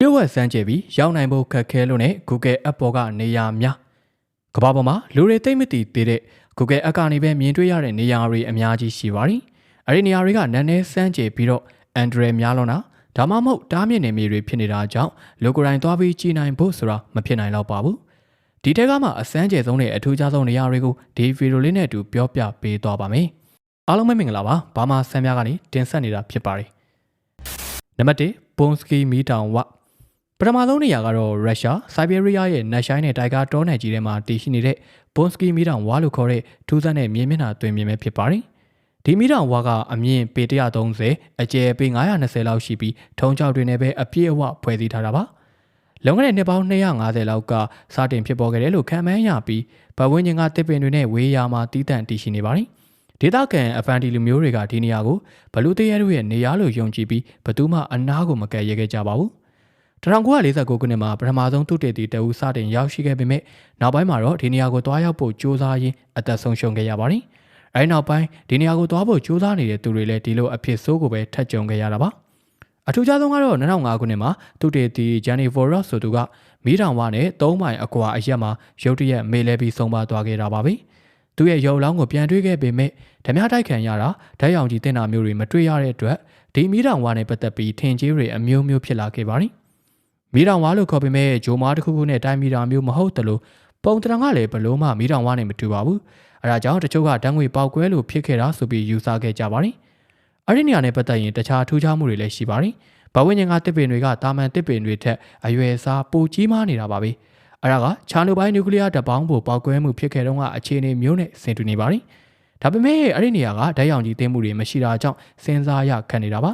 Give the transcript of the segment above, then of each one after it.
လျှို့ဝှက်စမ်းကြည့်ပြီးရောက်နိုင်ဖို့ခက်ခဲလို့နဲ့ Google App ပေါ်ကနေရာများကမ္ဘာပေါ်မှာလူတွေသိမ့်မသိသေးတဲ့ Google App ကနေပဲမြင်တွေ့ရတဲ့နေရာတွေအများကြီးရှိပါတယ်။အဲဒီနေရာတွေကနန်းနဲစမ်းကြည့်ပြီးတော့ Android များလုံးတာဒါမှမဟုတ်တားမြစ်နေမိတွေဖြစ်နေတာကြောင့်လူကိုယ်တိုင်သွားပြီးကြည်နိုင်ဖို့ဆိုတာမဖြစ်နိုင်တော့ပါဘူး။ဒီထက်ကမှအစမ်းကျယ်ဆုံးနဲ့အထူးခြားဆုံးနေရာတွေကိုဒီဗီဒီယိုလေးနဲ့အတူပြောပြပေးသွားပါမယ်။အားလုံးပဲမင်္ဂလာပါ။ဘာမှဆမ်းများကနေတင်ဆက်နေတာဖြစ်ပါတယ်။နံပါတ်1 Bonsky မီတောင်ဝ ပထမဆုံးနေရာကတော့ရုရှားဆိုက်ဘီးရီးယားရဲ့နက်ရှိုင်းနဲ့တိုင်ကာတောနယ်ကြီးထဲမှာတည်ရှိနေတဲ့ Bonsky မီတောင်ဝါလို့ခေါ်တဲ့ထူးဆန်းတဲ့မြေမျက်နှာတွင်မြင်ပဲဖြစ်ပါတယ်။ဒီမီတောင်ဝါကအမြင့်ပေ130အကျယ်ပေ920လောက်ရှိပြီးထုံချောက်တွေနဲ့ပဲအပြည့်အဝဖွဲ့စည်းထားတာပါ။လုံခဲ့တဲ့နှစ်ပေါင်း250လောက်ကစတင်ဖြစ်ပေါ်ခဲ့တယ်လို့ခံမှန်းရပြီးဗဝင်းချင်းကတစ်ပင်တွေနဲ့ဝေးရာမှာတီးတန့်တည်ရှိနေပါတယ်။ဒေသခံအဖန်တီလူမျိုးတွေကဒီနေရာကိုဘလူးတရဲတို့ရဲ့နေရာလို့ယုံကြည်ပြီးဘသူမှအနားကိုမကယ်ရဲခဲ့ကြပါဘူး။ 1949ခုနှစ်မှာပထမဆုံးသူတေတီတအူစတင်ရောက်ရှိခဲ့ပေမဲ့နောက်ပိုင်းမှာတော့ဒီနေရာကိုတွားရောက်ဖို့ကြိုးစားရင်းအသက်ဆုံးရှုံးခဲ့ရပါတယ်။အဲဒီနောက်ပိုင်းဒီနေရာကိုတွားဖို့ကြိုးစားနေတဲ့သူတွေလည်းဒီလိုအဖြစ်ဆိုးကိုပဲထပ်ကြုံခဲ့ရတာပါ။အထူးခြားဆုံးကတော့2005ခုနှစ်မှာသူတေတီဂျန်နီဖိုရော့ဆိုသူကမီးတောင်ဝါနဲ့၃မိုင်အကွာအရက်မှာရုတ်တရက်မေးလဲပြီးဆုံးပါသွားခဲ့တာပါပဲ။သူရဲ့ရုပ်လောင်းကိုပြန်တွေ့ခဲ့ပေမဲ့ဓမြတိုက်ခံရတာဓာတ်ရောင်ကြီးတင်တာမျိုးတွေမတွေ့ရတဲ့အတွက်ဒီမီးတောင်ဝါနဲ့ပတ်သက်ပြီးထင်ကြီးတွေအမျိုးမျိုးဖြစ်လာခဲ့ပါတယ်။ မီးတောင်ဝါလို့ခေါ်ပေမဲ့ဂျိုမားတစ်ခုခုနဲ့တိုင်းမီတာမျိုးမဟုတ်တလို့ပုံတရံကလည်းဘလို့မှမီးတောင်ဝါနဲ့မတူပါဘူးအဲဒါကြောင့်တချို့ကတန်းငွေပေါက်ကွဲလို့ဖြစ်ခဲ့တာဆိုပြီးယူဆခဲ့ကြပါတယ်အဲ့ဒီနေရာနဲ့ပတ်သက်ရင်တခြားထူးခြားမှုတွေလည်းရှိပါတယ်ဘဝဝင်ငင်ကတစ်ပင်တွေကတာမန်တစ်ပင်တွေထက်အရွယ်စားပိုကြီးမားနေတာပါပဲအဲ့ဒါကချာနိုဘိုင်းနျူကလ িয়ার တပေါင်းဖို့ပေါက်ကွဲမှုဖြစ်ခဲ့တော့ကအခြေအနေမျိုးနဲ့ဆင်တူနေပါတယ်ဒါပေမဲ့အဲ့ဒီနေရာကဓာတ်ရောင်ကြီးတင်းမှုတွေမရှိတာကြောင့်စဉ်းစားရခက်နေတာပါ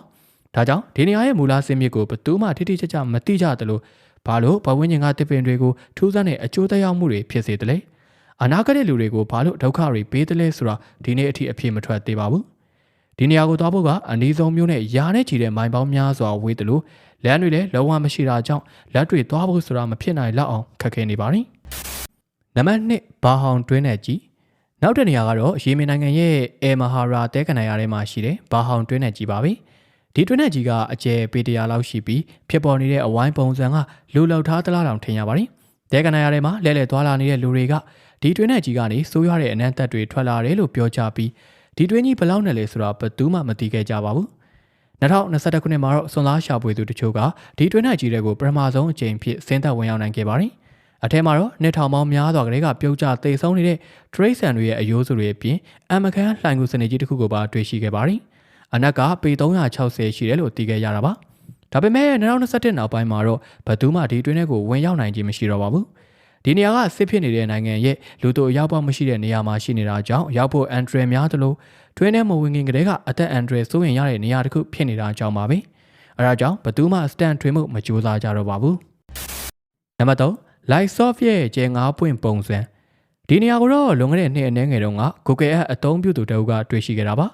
ဒါကြောင့်ဒီနေရာရဲ့မူလစင်မြစ်ကိုဘသူမှထိထိကျကျမသိကြသလိုဘာလို့ဘဝင်းကျင်ကတစ်ပင်တွေကိုထူးဆန်းတဲ့အကျိုးသက်ရောက်မှုတွေဖြစ်စေတယ်လဲအနာဂတ်တဲ့လူတွေကိုဘာလို့ဒုက္ခတွေပေးတယ်လဲဆိုတာဒီနေ့အထိအပြည့်မထွက်သေးပါဘူးဒီနေရာကိုသွားဖို့ကအနည်းဆုံးမျိုးနဲ့ယာနဲ့ချီတဲ့မိုင်ပေါင်းများစွာဝေးတယ်လို့လမ်းတွေလည်းလုံးဝမရှိတာကြောင့်လက်တွေသွားဖို့ဆိုတာမဖြစ်နိုင်လောက်အောင်ခက်ခဲနေပါတယ်နံပါတ်1ဘာဟောင်တွင်းနဲ့ကြီးနောက်တဲ့နေရာကတော့ရေမင်းနိုင်ငံရဲ့အဲမဟာရာတဲကန်နိုင်ငံထဲမှာရှိတဲ့ဘာဟောင်တွင်းနဲ့ကြီးပါပဲ။ ဒီတွင်းနဲ့ကြီးကအကျယ်ပေတရာလောက်ရှိပြီးဖြစ်ပေါ်နေတဲ့အဝိုင်းပုံစံကလူလောက်ထားသလားတောင်ထင်ရပါတယ်။တဲကနာရထဲမှာလဲလှယ်သွားလာနေတဲ့လူတွေကဒီတွင်းနဲ့ကြီးကနေစိုးရတဲ့အနံ့သက်တွေထွက်လာတယ်လို့ပြောကြပြီးဒီတွင်းကြီးဘလောက်နဲ့လဲဆိုတာဘယ်သူမှမသိခဲ့ကြပါဘူး။2021ခုနှစ်မှာတော့စွန်သားရှာဖွေသူတချို့ကဒီတွင်းနဲ့ကြီးတွေကိုပထမဆုံးအကြိမ်ဖြစ်ဆင်းသက်ဝင်ရောက်နိုင်ခဲ့ပါတယ်။အထက်မှာတော့နှစ်ထောင်ပေါင်းများစွာကလေးကပြုတ်ကျသေဆုံးနေတဲ့ trace ဆန်တွေရဲ့အယိုးစုတွေအပြင်အမကန်လှိုင်ကူစနေကြီးတစ်ခုကိုပါတွေ့ရှိခဲ့ပါတယ်။ အနက်ကပေ360ရှိတယ်လို့သိခဲ့ရတာပါဒါပေမဲ့2021နောက်ပိုင်းမှာတော့ဘယ်သူမှဒီတွင်းထဲကိုဝင်ရောက်နိုင်ခြင်းမရှိတော့ပါဘူးဒီနေရာကစစ်ဖြစ်နေတဲ့နိုင်ငံရဲ့လူတို့ရောက်ပေါမရှိတဲ့နေရာမှာရှိနေတာကြောင့်ရောက်ဖို့အန်ဒရယ်များသလိုတွင်းထဲမဝင်ခင်ကတည်းကအသက်အန်ဒရယ်စိုးရင်ရတဲ့နေရာတစ်ခုဖြစ်နေတာကြောင့်ပါပဲအဲဒါကြောင့်ဘယ်သူမှစတန်ထွေးမှုမကြိုးစားကြတော့ပါဘူးနံပါတ်3 Lightsoft ရဲ့ကျဲ9ပွင့်ပုံစံဒီနေရာကိုတော့လွန်ခဲ့တဲ့နှစ်အနည်းငယ်တုန်းက Google App အသုံးပြုသူတအုပ်ကတွေ့ရှိခဲ့တာပါ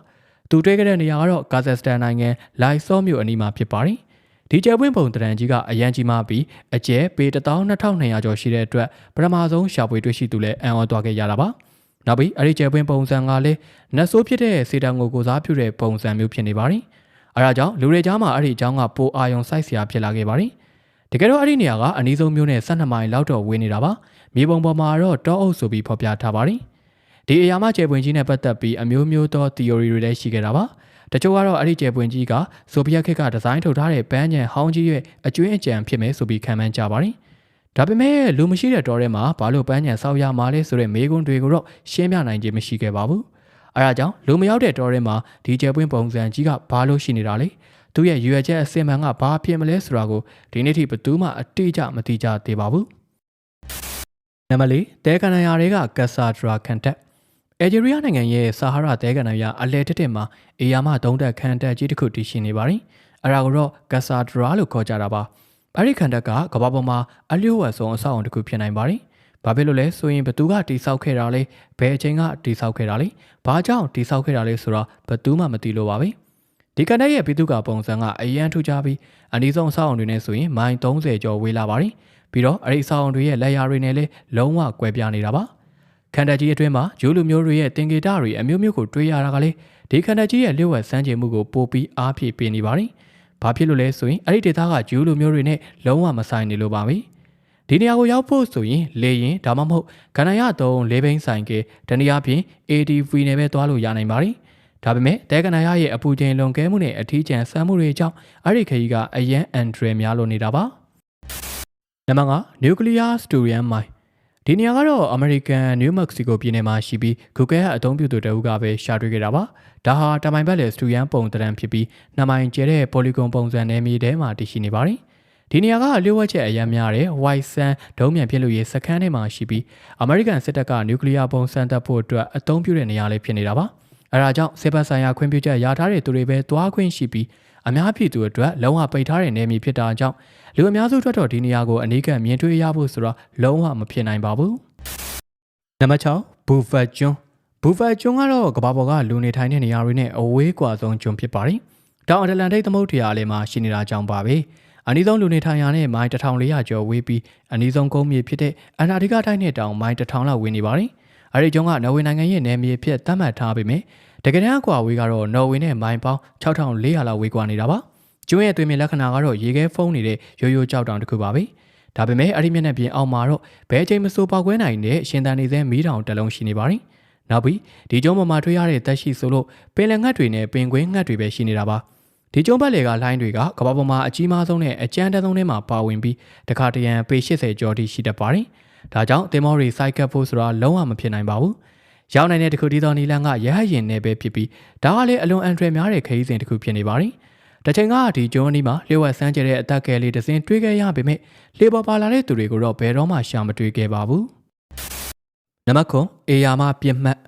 သူတွေ့ခဲ့တဲ့နေရာကတော့ကာဇက်စတန်နိုင်ငံလိုက်ဆော့မြို့အနီးမှာဖြစ်ပါတယ်။ဒီကျဲပွင့်ပုံတရံကြီးကအရန်ကြီးမှပြီးအကျဲပေ12200ကျော်ရှိတဲ့အတွက်ပထမဆုံးရှာဖွေတွေ့ရှိသူလည်းအံ့ဩသွားခဲ့ရတာပါ။နောက်ပြီးအဲ့ဒီကျဲပွင့်ပုံစံကလည်းနတ်ဆိုးဖြစ်တဲ့စေတံကိုကိုစားပြုတဲ့ပုံစံမျိုးဖြစ်နေပါတယ်။အဲဒါကြောင့်လူတွေကြားမှာအဲ့ဒီအကြောင်းကပိုအာယုံစိုက်စရာဖြစ်လာခဲ့ပါတယ်။တကယ်တော့အဲ့ဒီနေရာကအနည်းဆုံးမျိုးနဲ့12မိုင်လောက်တော့ဝေးနေတာပါ။မြေပုံပေါ်မှာတော့တောအုပ်ဆိုပြီးဖော်ပြထားပါတယ်။ ဒီအရာမှကျယ်ပွင့်ကြီးနဲ့ပတ်သက်ပြီးအမျိုးမျိုးသော theory တွေလည်းရှိခဲ့တာပါတချို့ကတော့အဲ့ဒီကျယ်ပွင့်ကြီးကဆိုဗီယက်ခေတ်ကဒီဇိုင်းထုတ်ထားတဲ့ပန်းညံဟောင်းကြီးရဲ့အကျွင်းအကြံဖြစ်မယ်ဆိုပြီးခံမှန်းကြပါတယ်ဒါပေမဲ့လူမရှိတဲ့တောထဲမှာဘာလို့ပန်းညံဆောက်ရမှာလဲဆိုတဲ့မေးခွန်းတွေကိုတော့ရှင်းပြနိုင်ခြင်းမရှိခဲ့ပါဘူးအဲဒါကြောင့်လူမရောက်တဲ့တောထဲမှာဒီကျယ်ပွင့်ပုံစံကြီးကဘာလို့ရှိနေတာလဲသူရဲ့ရွယ်ချက်အစင်မှန်ကဘာဖြစ်မလဲဆိုတာကိုဒီနေ့ထိဘယ်သူမှအတိအကျမသိကြသေးပါဘူးနံပါတ်၄တဲကန်နယာတွေကကက်ဆာဒရာကန်တက် အယ်ဂျီးရီးယားနိုင်ငံရဲ့ဆာဟာရာတဲကန်နရအလဲတက်တက်မှာအေယာမသုံးတက်ခန်တက်ကြီးတစ်ခုတည်ရှိနေပါတယ်။အဲဒါကိုတော့ဂဆာဒရာလို့ခေါ်ကြတာပါ။အဲဒီခန်တက်ကကမ္ဘာပေါ်မှာအလျှို့ဝှက်ဆုံးအဆောက်အုံတစ်ခုဖြစ်နိုင်ပါတယ်။ဘာဖြစ်လို့လဲဆိုရင်ဘသူကတိဆောက်ခဲ့တာလဲဘယ်အချိန်ကတိဆောက်ခဲ့တာလဲဘာကြောင့်တိဆောက်ခဲ့တာလဲဆိုတော့ဘသူမှမသိလို့ပါပဲ။ဒီကန်တက်ရဲ့ပြည်သူ့ကပုံစံကအရန်ထူကြပြီးအနည်းဆုံးအဆောက်အုံတွေနဲ့ဆိုရင်မိုင်30ကျော်ဝေးလာပါတယ်။ပြီးတော့အဲဒီအဆောက်အုံတွေရဲ့လက်ရာတွေနဲ့လည်းလုံးဝကွဲပြားနေတာပါ။ ခန္ဓာကြီးအတွင်းမှာဂျိုးလူမျိုးတွေရဲ့တင်ကေတတွေအမျိုးမျိုးကိုတွေးရတာကလေဒီခန္ဓာကြီးရဲ့လျှို့ဝှက်စမ်းကြင်မှုကိုပိုပြီးအားဖြည့်ပေးနေပါတယ်။ဘ။ဘာဖြစ်လို့လဲဆိုရင်အဲ့ဒီဒေသကဂျူးလူမျိုးတွေနဲ့လုံးဝမဆိုင်နေလို့ပါပဲ။ဒီနေရာကိုရောက်ဖို့ဆိုရင်လေရင်ဒါမှမဟုတ်ကဏ္ဍရသုံးလေးဘိန်းဆိုင်ကတနည်းအားဖြင့် ADV နဲ့ပဲသွားလို့ရနိုင်ပါတယ်။ဒါပေမဲ့တဲကဏ္ဍရရဲ့အပူချိန်လွန်ကဲမှုနဲ့အထီးကျန်ဆန်းမှုတွေကြောင့်အဲ့ဒီခရီးကအရန်အန်ဒရယ်များလို့နေတာပါ။နံပါတ်5 Nuclear Sturian Mine ဒီနေရာကတော့ American New Mexico ပြည်နယ်မှာရှိပြီး Google ကအသုံးပြုသူတအုပ်ကပဲရှာတွေ့ခဲ့တာပါ။ဒါဟာတမိုင်ဘက်လေစတူယန်ပုံတရံဖြစ်ပြီးနှစ်မိုင်ကျဲတဲ့ polygon ပုံစံနယ်မြေထဲမှာတည်ရှိနေပါတယ်။ဒီနေရာကလျှို့ဝှက်ချက်အရမ်းများတဲ့ White Sun ဒုံးမြန်ဖြစ်လို့ရေးစခန်းထဲမှာရှိပြီး American စစ်တပ်ကနျူကလ িয়ার ပုံစံတပ်ဖို့အတွက်အသုံးပြုတဲ့နေရာလေးဖြစ်နေတာပါ။အဲဒါကြောင့်စစ်ဘက်ဆိုင်ရာခွင့်ပြုချက်ရထားတဲ့သူတွေပဲတွားခွင့်ရှိပြီး အများပြည်သူအတွက်လုံးဝပိတ်ထားတဲ့နေမြေဖြစ်တာကြောင့်လူအများစုအတွက်တော့ဒီနေရာကိုအနည်းကမြင်တွေ့ရဖို့ဆိုတော့လုံးဝမဖြစ်နိုင်ပါဘူး။နံပါတ်6ဘူဖတ်ကျွန်းဘူဖတ်ကျွန်းကတော့ကမ္ဘာပေါ်ကလူနေထိုင်တဲ့နေရာတွေနဲ့အဝေးကွာဆုံးကျွန်းဖြစ်ပါတယ်။တောင်အတ္တလန်တိတ်သမုဒ္ဒရာအလယ်မှာရှိနေတာကြောင့်ပါပဲ။အနည်းဆုံးလူနေထိုင်ရာနဲ့မိုင်1400ကျော်ဝေးပြီးအနည်းဆုံးကုန်းမြေဖြစ်တဲ့အန္တာတိကတိုင်းနဲ့တောင်မိုင်1000လောက်ဝေးနေပါတယ်။အဲဒီကျွန်းကနော်ဝေနိုင်ငံရဲ့နယ်မြေဖြစ်သတ်မှတ်ထားပေမဲ့ တကယ်တမ်းအကွာဝေးကတော့နော်ဝေနဲ့မိုင်ပေါင်း6400လောက်ဝေးကွာနေတာပါ။ကျွန်းရဲ့သွေးမြေလက္ခဏာကတော့ရေခဲဖုံးနေတဲ့ရိုးရိုးကြောက်တောင်တစ်ခုပါပဲ။ဒါပေမဲ့အဲ့ဒီမျက်နှာပြင်အောက်မှာတော့ဘဲချိန်မစိုးပေါက်ကွဲနိုင်တဲ့ရှင်သန်နေတဲ့မီးတောင်တစ်လုံးရှိနေပါတယ်။နောက်ပြီးဒီကျုံးပေါ်မှာတွေ့ရတဲ့တက်ရှိဆိုလို့ပင်လယ်ငှက်တွေနဲ့ပင်ကွင်းငှက်တွေပဲရှိနေတာပါ။ဒီကျုံးဘက်လေကလိုင်းတွေကကမ္ဘာပေါ်မှာအကြီးမားဆုံးနဲ့အကျန်းတန်းဆုံးထဲမှာပါဝင်ပြီးတခါတရံပေ80ကျော်ထိရှိတတ်ပါတယ်။ဒါကြောင့်တင်မောတွေစိုက်ကပ်ဖို့ဆိုတာလုံးဝမဖြစ်နိုင်ပါဘူး။ ရောက်နိုင်တဲ့တခုတည်းသောနီလန်ကရဟရင်နဲ့ပဲဖြစ်ပြီးဒါကလည်းအလွန်အန်ထရယ်များတဲ့ခရီးစဉ်တစ်ခုဖြစ်နေပါတယ်။တချိန်ကဒီကျွန်းအနီးမှာလျှို့ဝှက်ဆန်းကျဲတဲ့အသက်ကယ်လေးတစ်စင်းတွေးခဲ့ရပေမဲ့လေပေါ်ပါလာတဲ့သူတွေကိုတော့ဘယ်တော့မှရှာမတွေ့ခဲ့ပါဘူး။နံပါတ်9အေယာမပြစ်မှတ်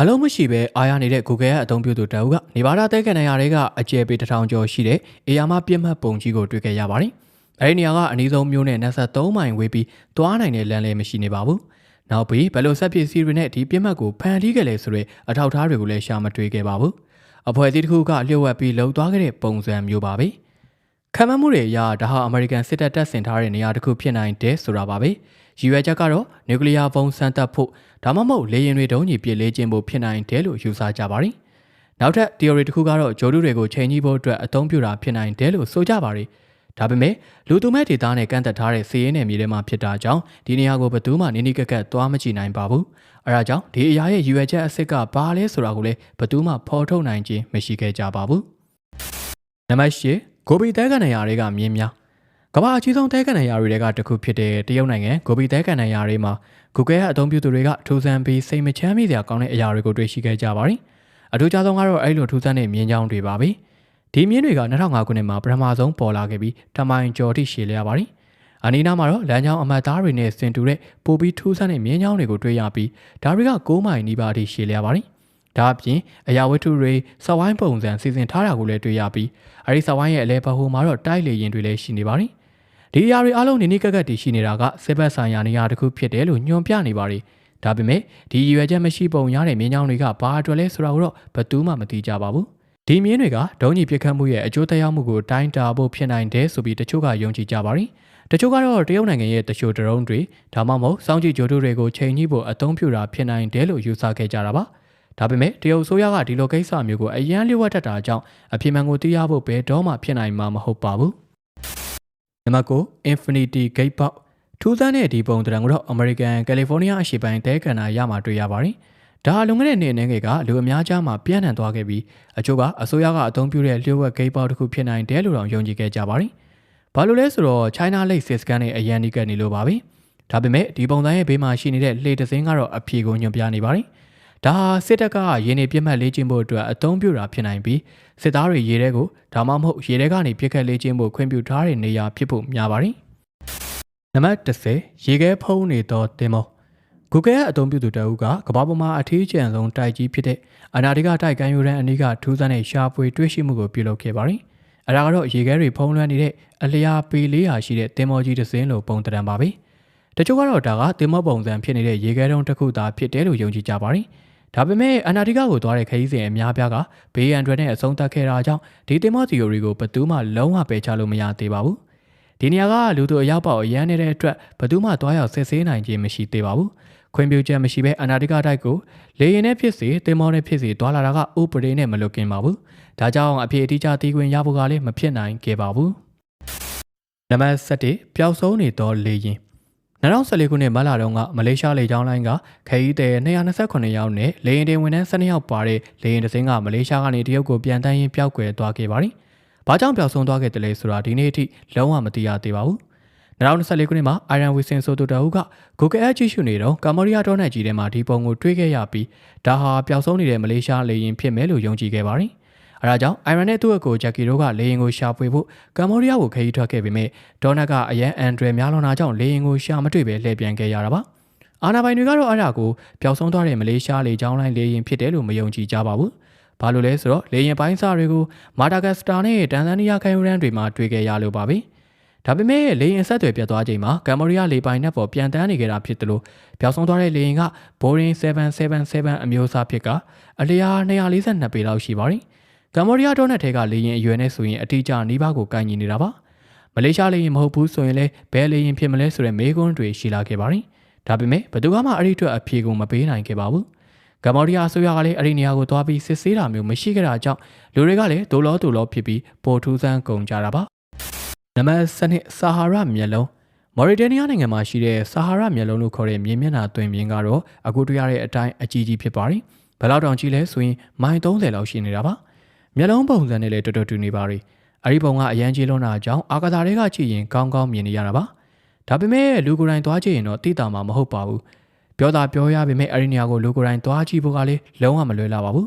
အလုံးမရှိပဲအားရနေတဲ့ Google ရဲ့အသုံးပြုသူတအုပ်ကနေပါတာတဲကန်နေရာတွေကအကျယ်ပေတစ်ထောင်ကျော်ရှိတဲ့အေယာမပြစ်မှတ်ပုံကြီးကိုတွေ့ခဲ့ရပါတယ်။အဲဒီနေရာကအနည်းဆုံးမျိုးနဲ့23မိုင်ဝေးပြီးသွားနိုင်တဲ့လမ်းလည်းမရှိနေပါဘူး။ နောက်ပြီးဘယ်လိုဆက်ပစ္စည်းတွေနဲ့ဒီပြစ်မှတ်ကိုဖန်တီးခဲ့လဲဆိုတဲ့အထောက်အထားတွေကိုလည်းရှာမတွေ့ခဲ့ပါဘူး။အဖွဲ့အစည်းတစ်ခုကလျှို့ဝှက်ပြီးလှုပ်သွားခဲ့တဲ့ပုံစံမျိုးပါပဲ။ခံမှန်းမှုတွေအရဒါဟာအမေရိကန်စစ်တပ်တပ်ဆင်ထားတဲ့နေရာတစ်ခုဖြစ်နိုင်တယ်ဆိုတာပါပဲ။ရည်ရွယ်ချက်ကတော့နျူကလ িয়ার ဘုံစမ်းသပ်ဖို့ဒါမှမဟုတ်လေယာဉ်တွေတုံးကြီးပြစ်လေးခြင်းဖို့ဖြစ်နိုင်တယ်လို့ယူဆကြပါတယ်။နောက်ထပ် theory တစ်ခုကတော့ဂျိုဒူတွေကိုချိန်ကြီးဖို့အတွက်အသုံးပြုတာဖြစ်နိုင်တယ်လို့ဆိုကြပါတယ်။ ဒါပေမဲ့လူသူမဲ့ဒေတာနဲ့ကန့်သက်ထားတဲ့စီးရင်နယ်မြေထဲမှာဖြစ်တာကြောင့်ဒီနေရာကိုဘယ်သူမှနေနေကက်ကက်သွားမကြည့်နိုင်ပါဘူး။အဲဒါကြောင့်ဒီအရာရဲ့ရည်ရွယ်ချက်အစ်စ်ကဘာလဲဆိုတာကိုလည်းဘယ်သူမှဖော်ထုတ်နိုင်ခြင်းမရှိခဲ့ကြပါဘူး။နံပါတ်၈ဂိုဘီတဲကန်နေရာတွေကမြင်းများကမ္ဘာအကြီးဆုံးတဲကန်နေရာတွေကတစ်ခုဖြစ်တဲ့တရုတ်နိုင်ငံဂိုဘီတဲကန်နေရာတွေမှာ Google ရဲ့အသုံးပြုသူတွေကထူးဆန်းပြီးစိတ်မချမ်းမြေ့စရာကောင်းတဲ့အရာတွေကိုတွေ့ရှိခဲ့ကြပါတယ်။အထူးခြားဆုံးကတော့အဲ့လိုထူးဆန်းတဲ့မြင်းချောင်းတွေပါပဲ။ ဒီမြင်းတွေက2005ခုနှစ်မှာပထမဆုံးပေါ်လာခဲ့ပြီးတမိုင်ကျော်ထိရှည်လျားပါတယ်။အနီးနားမှာတော့လမ်းကြောင်းအမတ်သားတွေနဲ့ဆင်တူတဲ့ပိုပြီးထူးဆန်းတဲ့မြင်းချောင်းတွေကိုတွေ့ရပြီးဒါတွေက9မိုင်နီးပါးထိရှည်လျားပါတယ်။ဒါအပြင်အရာဝတ္ထုတွေစဝိုင်းပုံစံစီစဉ်ထားတာကိုလည်းတွေ့ရပြီးအဲဒီစဝိုင်းရဲ့အလဲပဟိုမှာတော့တိုက်လေရင်တွေလည်းရှိနေပါတယ်။ဒီအရာတွေအားလုံးနေနေကက်ကက်တည်ရှိနေတာကစစ်ဘက်ဆိုင်ရာနေရာတစ်ခုဖြစ်တယ်လို့ညွှန်ပြနေပါတယ်။ဒါပေမဲ့ဒီရည်ရွယ်ချက်မရှိပုံရတဲ့မြင်းချောင်းတွေကဘာအတွက်လဲဆိုတာကိုတော့ဘယ်သူမှမသိကြပါဘူး။ ဒီမြင်းတွေကဒုံးကြီးပြစ်ခတ်မှုရဲ့အကျိုးသက်ရောက်မှုကိုတိုင်းတာဖို့ဖြစ်နိုင်တယ်ဆိုပြီးတချို့ကယုံကြည်ကြပါတယ်။တချို့ကတော့တရုတ်နိုင်ငံရဲ့တချို့ဒရုန်းတွေဒါမှမဟုတ်စောင်းကြည့်ဂျိုတို့တွေကိုချိန်ညှိဖို့အသုံးပြုတာဖြစ်နိုင်တယ်လို့ယူဆခဲ့ကြတာပါ။ဒါပေမဲ့တရုတ်ဆိုရကဒီလိုကိစ္စမျိုးကိုအရန်လျှို့ဝှက်တတ်တာကြောင့်အပြင်းမှန်ကိုသိရဖို့ဘယ်တော့မှဖြစ်နိုင်မှာမဟုတ်ပါဘူး။နံပါတ်9 Infinity Gate ပေါက်ထူးဆန်းတဲ့ဒီပုံတံကိုတော့ American California အရှေ့ပိုင်းတဲကန်နာရမှာတွေ့ရပါတယ်။ ဒါလွန်ခဲ့တဲ့နှစ်အနေငယ်ကလူအများကြားမှာပြန့်နှံ့သွားခဲ့ပြီးအချို့ကအစိုးရကအသုံးပြုတဲ့လျှို့ဝှက် gate ပေါက်တစ်ခုဖြစ်နိုင်တယ်လို့တော့ယုံကြည်ခဲ့ကြပါတယ်။ဘာလို့လဲဆိုတော့ China Lake စစ်စကန်နဲ့အရန်နီးကပ်နေလို့ပါပဲ။ဒါပေမဲ့ဒီပုံစံရဲ့ဘေးမှာရှိနေတဲ့လှေတစင်းကတော့အဖြေကိုညွှန်ပြနေပါတယ်။ဒါဟာစစ်တပ်ကရင်းနေပြစ်မှတ်လေးချင်းဖို့အတွက်အသုံးပြုတာဖြစ်နိုင်ပြီးစစ်သားတွေရေထဲကိုဒါမှမဟုတ်ရေထဲကနေပြစ်ခတ်လေးချင်းဖို့ခွင့်ပြုထားတဲ့နေရာဖြစ်ဖို့များပါတယ်။နံပါတ်30ရေခဲဖုံးနေသောတင်မော Google ရဲ့အသုံးပြုသူတအုပ်ကကမ္ဘာပေါ်မှာအထီးကျန်ဆုံးတိုက်ကြီးဖြစ်တဲ့အနာဒီကတိုက်ကန်ယူရန်အနီးကထူးဆန်းတဲ့ရှားပွေတွေ့ရှိမှုကိုပြုလုပ်ခဲ့ပါတယ်။အဲဒါကတော့ရေခဲတွေဖုံးလွှမ်းနေတဲ့အလျာပေ400ရှိတဲ့တင်မောကြီးတစ်စင်းလိုပုံတံပါပဲ။တချို့ကတော့ဒါကတင်မောပုံစံဖြစ်နေတဲ့ရေခဲတုံးတစ်ခုသာဖြစ်တယ်လို့ယုံကြည်ကြပါတယ်။ဒါပေမဲ့အနာဒီကကိုသွားတဲ့ခရီးစဉ်အများပြားကဘေးအန်ဒရနဲ့အဆုံးသတ်ခဲ့တာကြောင့်ဒီတင်မော theory ကိုဘယ်သူမှလုံးဝပယ်ချလို့မရသေးပါဘူး။ဒီနေရာကလူတို့အရောက်ပေါက်အရန်နေတဲ့အတွက်ဘယ်သူမှသွားရောက်စစ်ဆေးနိုင်ခြင်းမရှိသေးပါဘူး။ ခွင့်ပြုချက်မရှိဘဲအနာတိကတိုက်ကိုလေရင်နဲ့ဖြစ်စေတင်မောနဲ့ဖြစ်စေတွာလာတာကဥပဒေနဲ့မလွတ်ကင်ပါဘူးဒါကြောင့်အဖြစ်အတိအကျသိခွင့်ရဖို့ကလည်းမဖြစ်နိုင်ခဲ့ပါဘူးနံပါတ်7ပျောက်ဆုံးနေသောလေရင်2014ခုနှစ်မတ်လတုန်းကမလေးရှားလေကြောင်းလိုင်းကခရီးသည်228ယောက်နဲ့လေယာဉ်တင်ဝန်ထမ်း12ယောက်ပါတဲ့လေယာဉ်တစ်စင်းကမလေးရှားကနေတရုတ်ကိုပြန်တန်းရင်းပျောက်ကွယ်သွားခဲ့ပါတယ်။ဘာကြောင့်ပျောက်ဆုံးသွားခဲ့တယ်လဲဆိုတာဒီနေ့အထိလုံးဝမသိရသေးပါဘူး။ 2024ခုနှစ်မှာအိုင်ရန်ဝီဆင်ဆိုတိုတာဟုက Google Earth ကြည့်ရှုနေတော့ကမ္ဘောဒီးယားဒေါ်နယ်ကြီးထဲမှာဒီပုံကိုတွေ့ခဲ့ရပြီးဒါဟာပျောက်ဆုံးနေတဲ့မလေးရှားလေယာဉ်ဖြစ်မယ်လို့ယုံကြည်ခဲ့ပါတယ်။အဲဒါကြောင့်အိုင်ရန်နဲ့သူ့အကိုဂျက်ကီတို့ကလေယာဉ်ကိုရှာဖွေဖို့ကမ္ဘောဒီးယားကိုခရီးထွက်ခဲ့ပေမဲ့ဒေါ်နက်ကအရန်အန်ဒရယ်များလွန်တာကြောင့်လေယာဉ်ကိုရှာမတွေ့ပဲလှည့်ပြန်ခဲ့ရတာပါ။အာနာပိုင်တွေကတော့အဲ့ဒါကိုပျောက်ဆုံးသွားတဲ့မလေးရှားလေကြောင်းလိုင်းလေယာဉ်ဖြစ်တယ်လို့မယုံကြည်ကြပါဘူး။ဘာလို့လဲဆိုတော့လေယာဉ်ပိုင်းစားတွေကိုမာတာဂတ်စတာနဲ့တန်ဇန်နီးယားခိုင်ရန်တွေမှာတွေ့ခဲ့ရလို့ပါပဲ။ ဒါပေမဲ့လေယာဉ်ဆက်သွယ်ပြတ်သွားချိန်မှာကမ္ဘောဒီးယားလေပိုင်နက်ပေါ်ပြန်တန်းနေကြတာဖြစ်တယ်လို့ပျောက်ဆုံးသွားတဲ့လေယာဉ်က Boeing 777အမျိုးအစားဖြစ်ကအလျား242ပေလောက်ရှိပါတယ်။ကမ္ဘောဒီးယားဒေါ်နယ်ထဲကလေရင်အရွယ်နဲ့ဆိုရင်အတိအကျနှီးပါးကိုကိုင်ညီနေတာပါမလေးရှားလေရင်မဟုတ်ဘူးဆိုရင်လည်းဘယ်လေရင်ဖြစ်မလဲဆိုတဲ့မေးခွန်းတွေရှိလာခဲ့ပါတယ်ဒါပေမဲ့ဘယ်သူမှအဲ့ဒီအတွက်အဖြေကိုမပေးနိုင်ခဲ့ပါဘူးကမ္ဘောဒီးယားအစိုးရကလည်းအဲ့ဒီနေရာကိုသွားပြီးစစ်ဆေးတာမျိုးမရှိခဲ့တာကြောင့်လူတွေကလည်းဒိုလောဒိုလောဖြစ်ပြီးပိုထူးဆန်းကုန်ကြတာပါ နံပါတ်7ဆာဟာရမျက်လုံးမော်ရီတေးနီးယားနိုင်ငံမှာရှိတဲ့ဆာဟာရမျက်လုံးလို့ခေါ်တဲ့မြေမျက်နှာသွင်ပြင်ကတော့အခုတွေ့ရတဲ့အတိုင်းအကြီးကြီးဖြစ်ပါတယ်ဘယ်လောက်တောင်ကြီးလဲဆိုရင်မိုင်30လောက်ရှိနေတာပါမျက်လုံးပုံစံနဲ့လည်းတော်တော်တူနေပါရီအဲ့ဒီပုံကအရန်ကြီးလုံးတာကြောင့်အာကာသတွေကကြည့်ရင်ကောင်းကောင်းမြင်နေရတာပါဒါပေမဲ့လူကိုယ်တိုင်သွားကြည့်ရင်တော့သိတာမှမဟုတ်ပါဘူးပြောတာပြောရပေမဲ့အဲ့ဒီနေရာကိုလူကိုယ်တိုင်သွားကြည့်ဖို့ကလည်းလုံးဝမလွယ်လာပါဘူး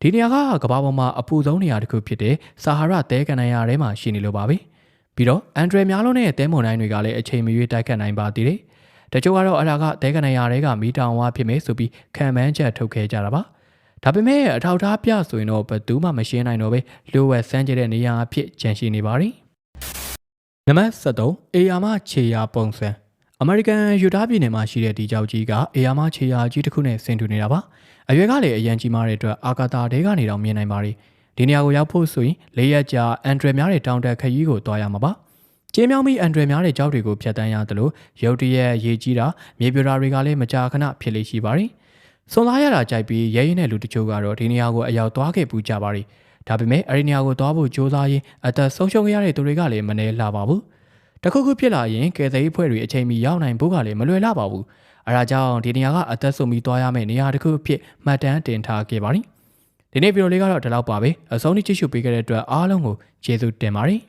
ဒီနေရာကကမ္ဘာပေါ်မှာအပူဆုံးနေရာတစ်ခုဖြစ်တဲ့ဆာဟာရသဲကန်နိုင်ရာထဲမှာရှိနေလို့ပါပဲ ပြီးတော့အန်ဒရယ်များလုံးနဲ့သဲမွန်တိုင်းတွေကလည်းအချိန်မရွေးတိုက်ခတ်နိုင်ပါသေးတယ်တချို့ကတော့အလားကသဲကန်နိုင်ရာတွေကမီတာဝါဖြစ်မယ်ဆိုပြီးခံမှန်းချက်ထုတ်ခဲ့ကြတာပါဒါပေမဲ့အထောက်ထားပြဆိုရင်တော့ဘယ်သူမှမရှင်းနိုင်တော့ပဲလိုဝက်စမ်းကြတဲ့နေရာအဖြစ်ကြန့်ရှိနေပါသည်နံပါတ်73အေယာမခြေရာပုံစံအမေရိကန်ယူတားပြည်နယ်မှာရှိတဲ့ဒီကြောက်ကြီးကအေယာမခြေရာကြီးတစ်ခုနဲ့ဆင်တူနေတာပါအရွယ်ကလည်းအရန်ကြီးမားတဲ့အတွက်အာကာတာတဲကနေတော့မြင်နိုင်ပါသည် ဒီနေရာကိုရောက်ဖို့ဆိုရင်လေးရက်ကြာအန်ဒရယ်များတဲ့တောင်တက်ခရီးကိုတွားရမှာပါကျေးမြောင်းပြီးအန်ဒရယ်များတဲ့ကြောက်တွေကိုဖျက်တမ်းရသလိုရုတ်တရက်ရေကြီးတာမြေပြိုတာတွေကလည်းမကြာခဏဖြစ်လေရှိပါသည်စွန်လာရတာကြိုက်ပြီးရဲရင်တဲ့လူတချို့ကတော့ဒီနေရာကိုအရောက်သွားခဲ့ပူကြပါရီဒါပေမဲ့အဲဒီနေရာကိုသွားဖို့ကြိုးစားရင်းအသက်ဆုံးရှုံးခဲ့ရတဲ့သူတွေကလည်းမနှဲလှပါဘူးတခုခုဖြစ်လာရင်ကယ်ဆယ်ရေးဖွဲ့တွေအချိန်မီရောက်နိုင်ဖို့ကလည်းမလွယ်လှပါဘူးအဲဒါကြောင့်ဒီနေရာကအသက်ဆုံးပြီးသွားရမယ့်နေရာတစ်ခုဖြစ်မှတ်တမ်းတင်ထားခဲ့ပါရီ ဒီနေ့ဗီဒီယိုလေးကတော့ဒီလောက်ပါပဲအဆုံးထိကြည့်ရှုပေးခဲ့တဲ့အတွက်အားလုံးကိုကျေးဇူးတင်ပါတယ်